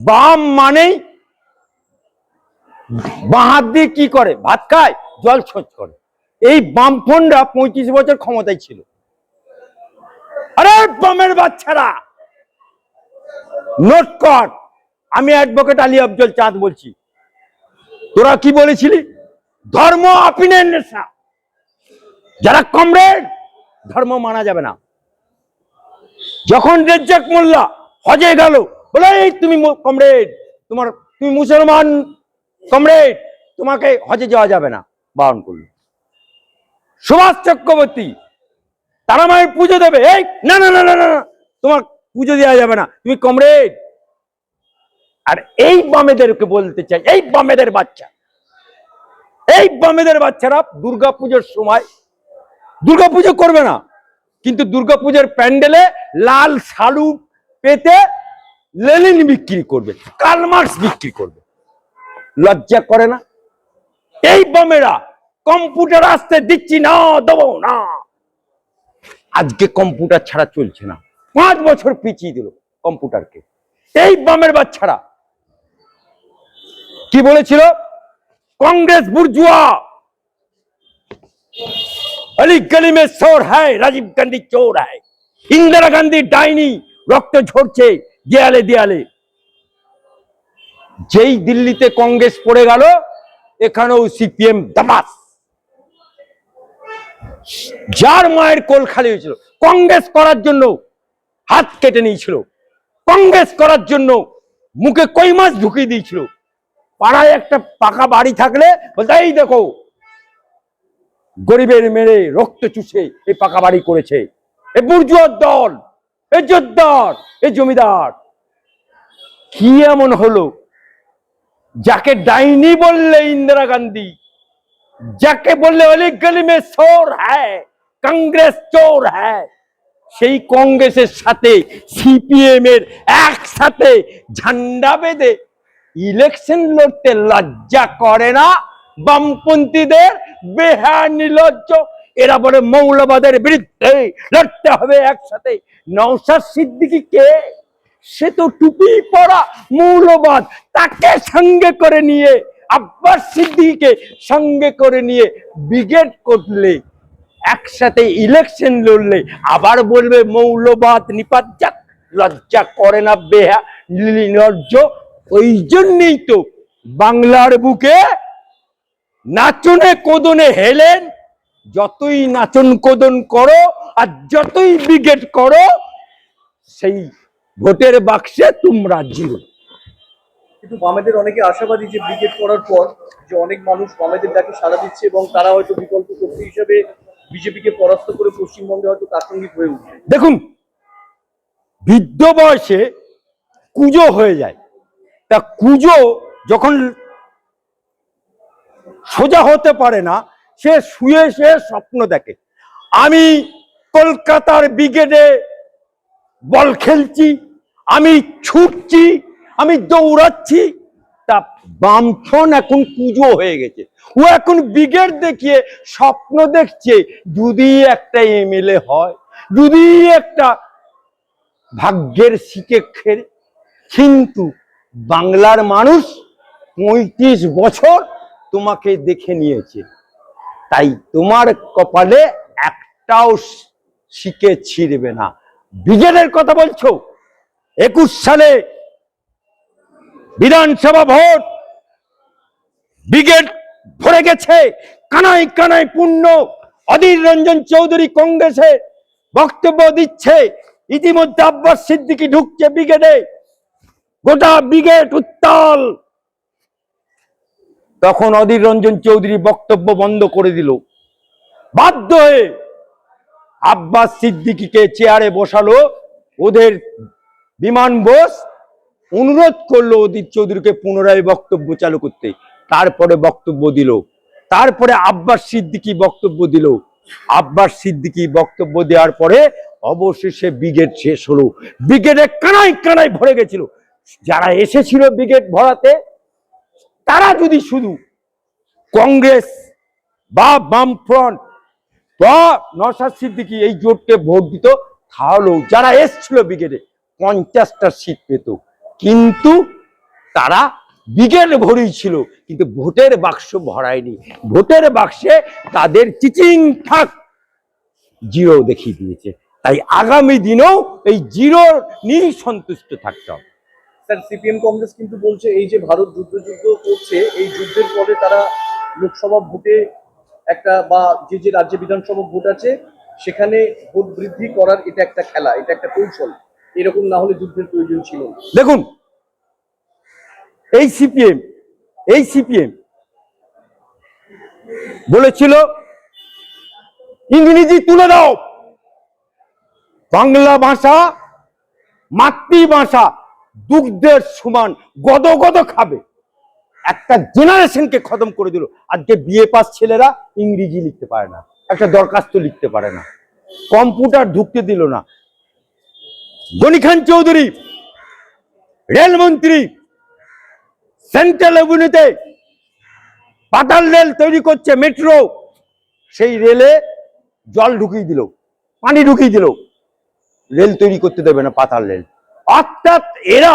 বাম মানেই বাঁ হাত দিয়ে কি করে? ভাত খায়, জল ছোঁচ করে। এই বামফ্রন্টরা পঁয়ত্রিশ বছর ক্ষমতায় ছিল। আরে বামের বাচ্চারা! নোট কর আমি অ্যাডভোকেট আলী আফজল চাঁদ বলছি। তোরা কি বলেছিলি? ধর্ম আপিনের নেশা। যারা কমরেড ধর্ম মানা যাবে না। যখন রেজ্জাক মোল্লা হজে গেল বলে তুমি কমরেড তোমার তুমি মুসলমান কমরেড তোমাকে হজে যাওয়া যাবে না বারণ সুভাষ চক্রবর্তী তারা মায়ের পুজো দেবে। এই না না না না না, তোমার পুজো দেওয়া যাবে না তুমি কমরেড। আর এই বামেদেরকে বলতে চাই এই বামেদের বাচ্চা এই বামেদের বাচ্চারা দুর্গা পুজোর সময় দুর্গা পুজো করবে না কিন্তু দুর্গা পুজোর প্যান্ডেলে লাল শালু পেতে লেনিন বিক্রি করবে কালমার্কস বিক্রি করবে লজ্জা করে না এই বামেরা কম্পিউটার আসতে দিচ্ছি না দেবো না আজকে কম্পিউটার ছাড়া চলছে না পাঁচ বছর পিছিয়ে দিল কম্পিউটারকে এই বামের বাচ্চারা কি বলেছিল कांग्रेस बुर्जुआ अली गली में शोर है राजीव गांधी चोर है इंदिरा गांधी ডাইনি রক্ত ঝরছে দেয়ালে দেয়ালে। যেই দিল্লিতে কংগ্রেস পড়ে গেল, এখানেও সিপিএম দামাস যার মায়ের কোল খালি হয়েছিল, কংগ্রেস করার জন্য হাত কেটে নিয়েছিল, কংগ্রেস করার জন্য মুখে কই মাছ ঢুকিয়ে দিয়েছিল। পাড়ায় একটা পাকা বাড়ি থাকলে এই দেখো, গরিবের মেরে রক্ত চুষে এই পাকা বাড়ি করেছে। এ বুর্জুয়ার দল, এ জোরদার, এ জমিদার। কি এমন হলো? যাকে ডাইনি বললে ইন্দিরা গান্ধী, যাকে বললে অলি গলি মে চোর হ্যায়, কংগ্রেস চোর হ্যায়, সেই কংগ্রেসের সাথে সিপিএম এর একসাথে ঝান্ডা বেঁধে ইলেকশন লড়তে লজ্জা করে না বামপন্থীদের? বেহা নির্লজ্জ, এরা বলে মৌলবাদের বিরুদ্ধে লড়তে হবে একসাথে। নৌসাদ সিদ্দিকি কে? সে তো টুপি পরা মৌলবাদ তাকে সঙ্গে করে নিয়ে, আব্বাস সিদ্দিকে সঙ্গে করে নিয়ে ব্রিগেড করলে একসাথে ইলেকশন লড়লে, আবার বলবে মৌলবাদ নিপাত যাক লজ্জা করে না বেহা নির্লজ্জ ওই জন্যই তো বাংলার বুকে নাচনে কোদনে হেলেন, যতই নাচন কোদন করো আর যতই ব্রিগেড করো, সেই ভোটের বাক্সে তোমরা জিরো। কিন্তু বামেদের অনেকে আশাবাদী যে ব্রিগেড করার পর যে অনেক মানুষ বামেদের ডাকে সাড়া দিচ্ছে এবং তারা হয়তো বিকল্প শক্তি হিসেবে বিজেপিকে পরাস্ত করে পশ্চিমবঙ্গে হয়তো প্রাসঙ্গিক হয়ে উঠবে। দেখুন বৃদ্ধ বয়সে কুজো হয়ে যায়। তা কুজো যখন সোজা হতে পারে না সে শুয়ে শুয়ে স্বপ্ন দেখে। আমি কলকাতার ব্রিগেডে বল খেলছি আমি ছুটছি, আমি দৌড়াচ্ছি, তা বামফ্রন এখন পুজো হয়ে গেছে। ও এখন ব্রিগেড দেখিয়ে স্বপ্ন দেখছে, যদি একটা এমএলএ হয়, যদি একটা ভাগ্যের শিকে খেলে। কিন্তু বাংলার মানুষ পঁয়ত্রিশ বছর তোমাকে দেখে নিয়েছে। তাই তোমার কপালে একটাও শিকে ছিঁড়বে না। ব্রিগেডের কথা বলছো? একুশ সালে বিধানসভা ভোট, ব্রিগেড ভরে গেছে, কানাই কানাই পূর্ণ, অধীর রঞ্জন চৌধুরী কংগ্রেসে বক্তব্য দিচ্ছে, ইতিমধ্যে আব্বাস সিদ্দিকি ঢুকছে ব্রিগেডে, গোটা ব্রিগেড উত্তাল। তখন অধীর রঞ্জন চৌধুরী বক্তব্য বন্ধ করে দিল। বাধ্য হয়ে আব্বাস সিদ্দিকিকে চেয়ারে বসালো, ওদের বিমান বোস অনুরোধ করল অধীর চৌধুরীকে পুনরায় বক্তব্য চালু করতে। তারপরে বক্তব্য দিল। তারপরে আব্বাস সিদ্দিকি বক্তব্য দিল। আব্বাস সিদ্দিকি বক্তব্য দেওয়ার পরে অবশেষে ব্রিগেড শেষ হলো। ব্রিগেডে কানাই কানাই ভরে গেছিল। যারা এসেছিল ব্রিগেড ভরাতে, তারা যদি শুধু কংগ্রেস বা বামফ্রন্ট বা নসাদ সিদ্দিকি এই জোটকে ভোট দিত, তাহলেও যারা এসছিল ব্রিগেডে পঞ্চাশটা সিট পেত। কিন্তু তারা বিগেল ভরেই ছিল, কিন্তু ভোটের বাক্স ভরায়নি। ভোটের বাক্সে তাদের চিচিং থাক জিরো দেখিয়ে দিয়েছে। তাই আগামী দিনেও এই জিরো নিয়েই সন্তুষ্ট থাকতে হবে। স্যার, সিপিএম কংগ্রেস কিন্তু বলছে, এই যে ভারত যুদ্ধ যুদ্ধ করছে, এই যুদ্ধের পরে তারা লোকসভা ভোটে একটা বা যে যে রাজ্যে বিধানসভা ভোট আছে, সেখানে ভোট বৃদ্ধি করার এটা একটা খেলা, এটা একটা কৌশল। এরকম না হলে যুদ্ধের প্রয়োজন ছিল দেখুন, এই সিপিএম এই সিপিএম বলেছিল, ইংরেজি তুলে দাও। বাংলা ভাষা, মাতৃভাষা দুগ্ধের সমান গদ গদ খাবে। একটা জেনারেশনকে খতম করে দিল। আজকে বিএ পাস ছেলেরা ইংরেজি লিখতে পারে না, একটা দরখাস্ত লিখতে পারে না। কম্পিউটার ঢুকতে দিল না। গনি খান চৌধুরী রেলমন্ত্রী সেন্ট্রাল এভিনিউতে পাতাল রেল তৈরি করছে মেট্রো, সেই রেলে জল ঢুকিয়ে দিল, পানি ঢুকিয়ে দিল। রেল তৈরি করতে দেবে না পাতাল রেল। অর্থাৎ এরা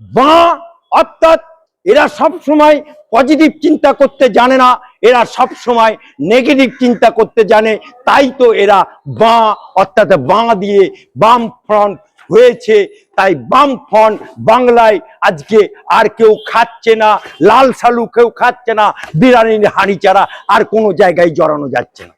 বাঁ অর্থাৎ এরা সব সময় পজিটিভ চিন্তা করতে জানে না, এরা সব সময় নেগেটিভ চিন্তা করতে জানে, তাই তো এরা বাঁ, অর্থাৎ বাঁ দিয়ে বাম ফ্রন্ট হয়েছে, তাই বাম ফ্রন্ট বাংলায় আজকে আর কেউ খাচ্ছে না, লাল সালু কেউ খাচ্ছে না বিরানির হাঁড়ি চারা আর কোনো জায়গায় জড়ানো যাচ্ছে না।